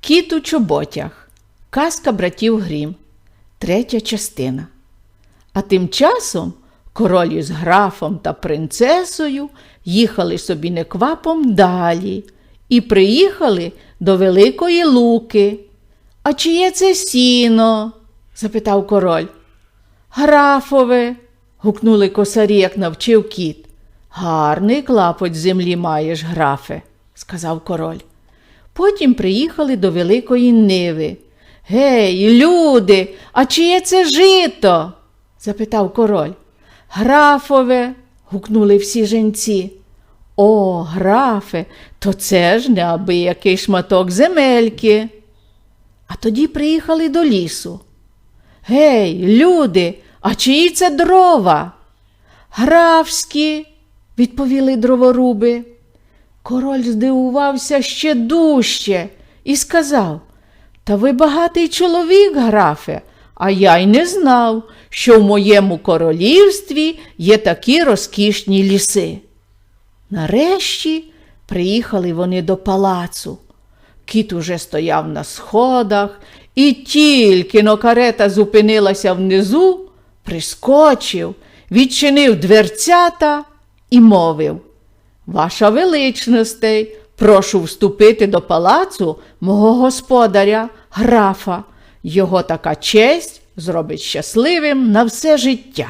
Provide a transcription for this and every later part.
Кіт у чоботях. Казка братів Грім. Третя частина. А тим часом король із графом та принцесою їхали собі неквапом далі і приїхали до Великої Луки. А чиє це сіно? запитав король. Графове. гукнули косарі, як навчив кіт. Гарний клапоть землі маєш, графе, сказав король. Потім приїхали до Великої Ниви. Гей, люди, а чиє це жито? запитав король. Графове. гукнули всі женці. О, графе, то це ж неабиякий шматок земельки. А тоді приїхали до лісу. Гей, люди, а чиї це дрова? Графські, відповіли дроворуби. Король здивувався ще дужче і сказав Та ви багатий чоловік, графе, а я й не знав, що в моєму королівстві є такі розкішні ліси. Нарешті приїхали вони до палацу. Кіт уже стояв на сходах, і тільки но карета зупинилася внизу, прискочив, відчинив дверцята і мовив Ваша величностей, прошу вступити до палацу мого господаря, графа. Його така честь зробить щасливим на все життя.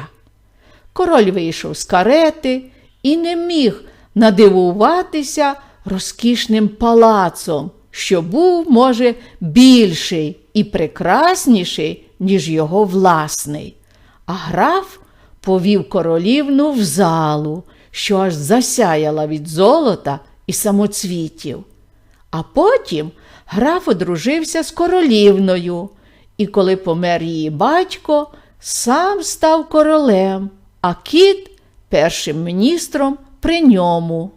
Король вийшов з карети і не міг надивуватися розкішним палацом, що був, може, більший і прекрасніший, ніж його власний. А граф повів королівну в залу, що аж засяяла від золота і самоцвітів. А потім граф одружився з королівною, і коли помер її батько, сам став королем, а кіт першим міністром при ньому.